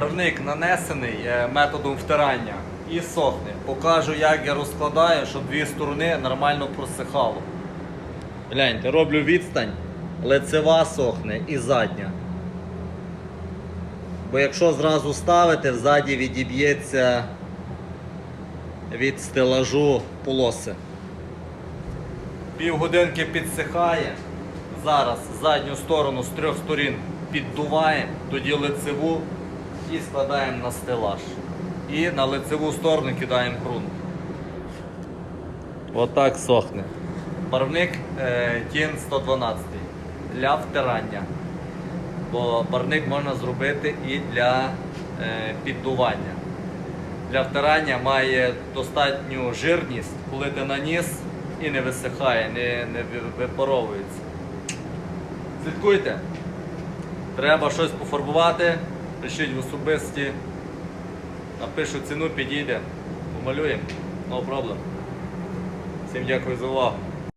Барвник нанесений е, методом втирання і сохне. Покажу, як я розкладаю, щоб дві сторони нормально просихало. Гляньте, роблю відстань, лицева сохне і задня. Бо якщо зразу ставити, ззаді відіб'ється від стелажу полоси. Півгодинки підсихає. Зараз задню сторону з трьох сторін піддуваємо, тоді лицеву і складаємо на стелаж. І на лицеву сторону кидаємо ґрунт. Отак сохне. Барвник е, Тін 112 для втирання. Бо барвник можна зробити і для е, піддування. Для втирання має достатню жирність, коли ти наніс і не висихає, не, не випаровується. Слідкуйте. Треба щось пофарбувати, пишіть в особисті. Напишу ціну, підійде. Помалюємо. No problem. Всім дякую за увагу.